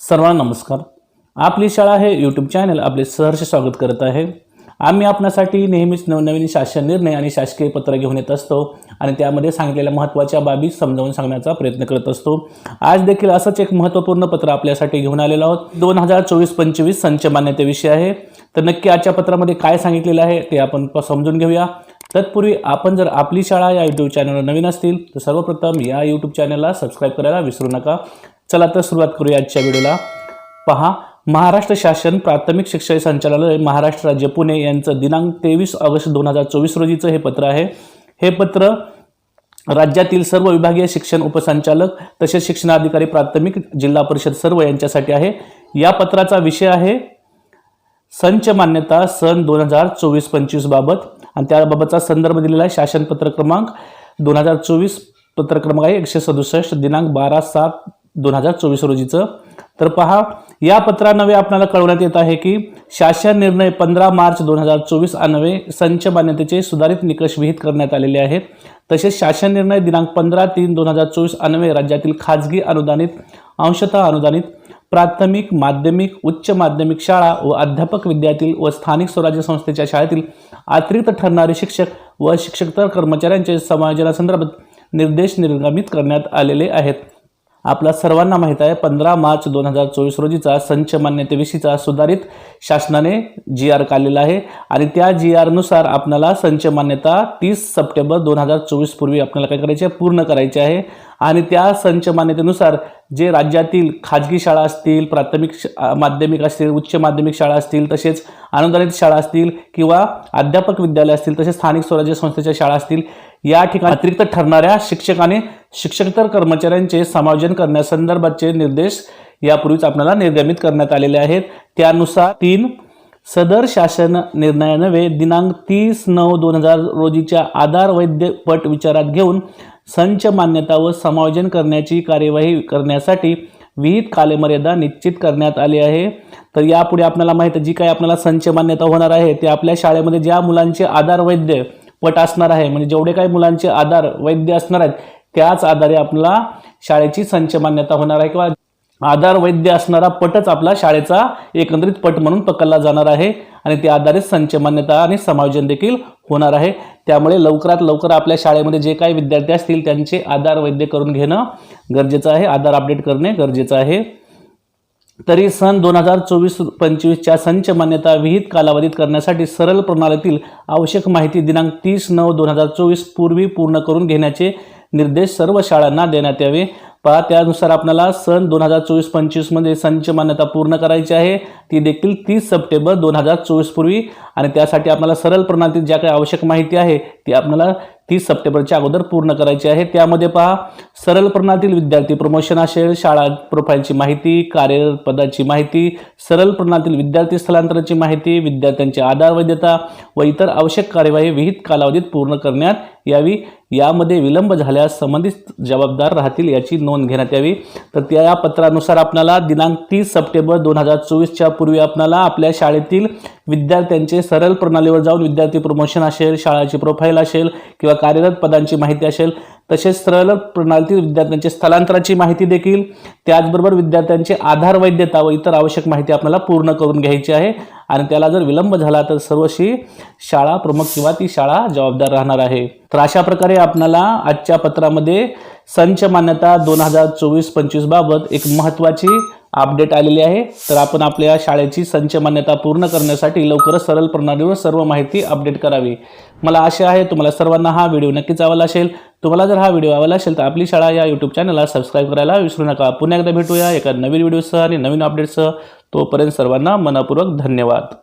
सर्वांना नमस्कार. आपली शाळा हे यूट्यूब चॅनल आपले सहर्ष स्वागत करत आहे. आम्ही आपणासाठी नेहमीच नवनवीन शासन निर्णय आणि शासकीय पत्र घेऊन येत असतो आणि त्यामध्ये सांगितलेल्या महत्त्वाच्या बाबी समजावून सांगण्याचा प्रयत्न करत असतो. आज देखील असंच एक महत्त्वपूर्ण पत्र आपल्यासाठी घेऊन आलेलो आहोत. दोन हजार चोवीस पंचवीस संच मान्यतेविषयी आहे. तर नक्की आजच्या पत्रामध्ये काय सांगितलेलं आहे ते आपण समजून घेऊया. तत्पूर्वी आपण जर आपली शाळा या यूट्यूब चॅनलवर नवीन असतील तर सर्वप्रथम या यूट्यूब चॅनलला सबस्क्राईब करायला विसरू नका. चला तर सुरुवात करूया आजच्या व्हिडिओला. पहा महाराष्ट्र शासन प्राथमिक शिक्षण संचालनालय महाराष्ट्र राज्य पुणे यांचं दिनांक तेवीस ऑगस्ट दोन हजार चोवीस रोजीचं हे पत्र आहे. हे पत्र राज्यातील सर्व विभागीय शिक्षण उपसंचालक तसेच शिक्षणाधिकारी प्राथमिक जिल्हा परिषद सर्व यांच्यासाठी आहे. या पत्राचा विषय आहे संच मान्यता सन दोन हजार चोवीस पंचवीस बाबत. आणि त्याबाबतचा संदर्भ दिलेला आहे शासन पत्र क्रमांक दोन हजार चोवीस पत्र क्रमांक आहे एकशे सदुसष्ट दिनांक बारा सात दोन हजार चोवीस रोजीचं. तर पहा या पत्रान्वये आपल्याला कळवण्यात येत आहे की शासन निर्णय पंधरा मार्च दोन हजार चोवीस अन्वये संच मान्यतेचे सुधारित निकष विहित करण्यात आलेले आहेत. तसेच शासन निर्णय दिनांक पंधरा तीन दोन हजार चोवीस अन्वये राज्यातील खाजगी अनुदानित अंशतः अनुदानित प्राथमिक माध्यमिक उच्च माध्यमिक शाळा व अध्यापक विद्यातील व स्थानिक स्वराज्य संस्थेच्या शाळेतील अतिरिक्त ठरणारे शिक्षक व शिक्षकतर कर्मचाऱ्यांचे समायोजनासंदर्भात निर्देश निर्गमित करण्यात आलेले आहेत. आपला सर्वांना माहीत आहे पंधरा मार्च दोन हजार चोवीस रोजीचा संच मान्यतेविषयीचा सुधारित शासनाने जी आर काढलेला आहे आणि त्या जी आरनुसार आपल्याला संच मान्यता तीस सप्टेंबर दोन हजार चोवीस पूर्वी आपल्याला काय करायचे आहे? पूर्ण करायचे आहे आणि त्या संच मान्यतेनुसार जे राज्यातील खाजगी शाळा असतील प्राथमिक माध्यमिक असतील उच्च माध्यमिक शाळा असतील तसेच अनुदानित शाळा असतील किंवा अध्यापक विद्यालय असतील तसेच स्थानिक स्वराज्य संस्थेच्या शाळा असतील या ठिकाणी अतिरिक्त ठरणाऱ्या शिक्षकाने शिक्षकतर कर्मचाऱ्यांचे समायोजन करण्यासंदर्भाचे निर्देश यापूर्वीच आपल्याला निर्गमित करण्यात आलेले आहेत. त्यानुसार तीन सदर शासन निर्णयानवे दिनांक तीस नऊ दोन हजार रोजीच्या आधार वैद्यपट विचारात घेऊन संच मान्यता व समायोजन करण्याची कार्यवाही करण्यासाठी विहित कालमर्यादा निश्चित करण्यात आली आहे. तर यापुढे आपल्याला माहिती आहे, जी काही आपल्याला संच मान्यता होणार आहे ते आपल्या शाळेमध्ये ज्या मुलांचे आधार वैद्य पट असणार आहे. म्हणजे जेवढे काही मुलांचे आधार वैद्य असणार आहेत त्याच आधारे आपला शाळेची संच मान्यता होणार आहे. किंवा आधार वैद्य असणारा पटच आपला शाळेचा एकंदरीत पट म्हणून पकडला जाणार आहे. आणि त्या आधारित संच मान्यता आणि समायोजन देखील होणार आहे. त्यामुळे लवकरात लवकर आपल्या शाळेमध्ये जे काही विद्यार्थी असतील त्यांचे आधार वैद्य करून घेणं गरजेचं आहे. आधार अपडेट करणे गरजेचं आहे. तरी सन दोन हजार चोवीस पंचवीसच्या संच मान्यता विहित कालावधीत करण्यासाठी सरळ प्रणालीतील आवश्यक माहिती दिनांक तीस नऊ दोन हजार चोवीस पूर्वी पूर्ण करून घेण्याचे निर्देश सर्व शाळांना देण्यात यावे. पहा त्यानुसार आपल्याला सन दोन हजार चोवीस पंचवीसमध्ये संच मान्यता पूर्ण करायची आहे. ती देखील तीस सप्टेंबर दोन हजार चोवीस पूर्वी. आणि त्यासाठी आपल्याला सरळ प्रणालीतील ज्या काही आवश्यक माहिती आहे ती आपल्याला तीस सप्टेंबरच्या अगोदर पूर्ण करायची आहे. त्यामध्ये पहा सरळ प्रणालीतील विद्यार्थी प्रमोशन असेल शाळा प्रोफाईलची माहिती कार्यरत पदाची माहिती सरळ प्रणालीतील विद्यार्थी स्थलांतराची माहिती विद्यार्थ्यांची आधार वैधता व इतर आवश्यक कार्यवाही विहित कालावधीत पूर्ण करण्यात यावी. यामध्ये विलंब झाल्यास संबंधित जबाबदार राहतील याची नोंद घेण्यात यावी. तर त्या या पत्रानुसार आपल्याला दिनांक तीस सप्टेंबर दोन हजार चोवीसच्या पूर्वी आपल्याला आपल्या शाळेतील विद्यार्थ्यांचे सरळ प्रणालीवर जाऊन विद्यार्थी प्रमोशन असेल शाळाची प्रोफाईल असेल किंवा कार्यरत पदांची माहिती असेल तसेच सरळ प्रणालीतील विद्यार्थ्यांचे स्थलांतराची माहिती देखील त्याचबरोबर विद्यार्थ्यांचे आधार वैद्यता व इतर आवश्यक माहिती आपल्याला पूर्ण करून घ्यायची आहे. आणि त्याला जर विलंब झाला तर सर्वशी शाळा प्रमुख किंवा ती शाळा जबाबदार राहणार आहे. तर अशा प्रकारे आपल्याला आजच्या पत्रामध्ये संच मान्यता दोन हजार चोवीस पंचवीसबाबत एक महत्त्वाची अपडेट आलेली आहे. तर आपण आपल्या शाळेची संच मान्यता पूर्ण करण्यासाठी लवकरच सरळ प्रणालीवर सर्व माहिती अपडेट करावी. मला आशा आहे तुम्हाला सर्वांना हा व्हिडिओ नक्कीच आवडला असेल. तुम्हाला जर हा व्हिडिओ आवडला असेल तर आपली शाळा या यूट्यूब चॅनलला सबस्क्राईब करायला विसरू नका. पुन्हा एकदा भेटूया एका नवीन व्हिडिओसह आणि नवीन अपडेटसह तोपर्यंत सर्वांना मनपूर्वक धन्यवाद.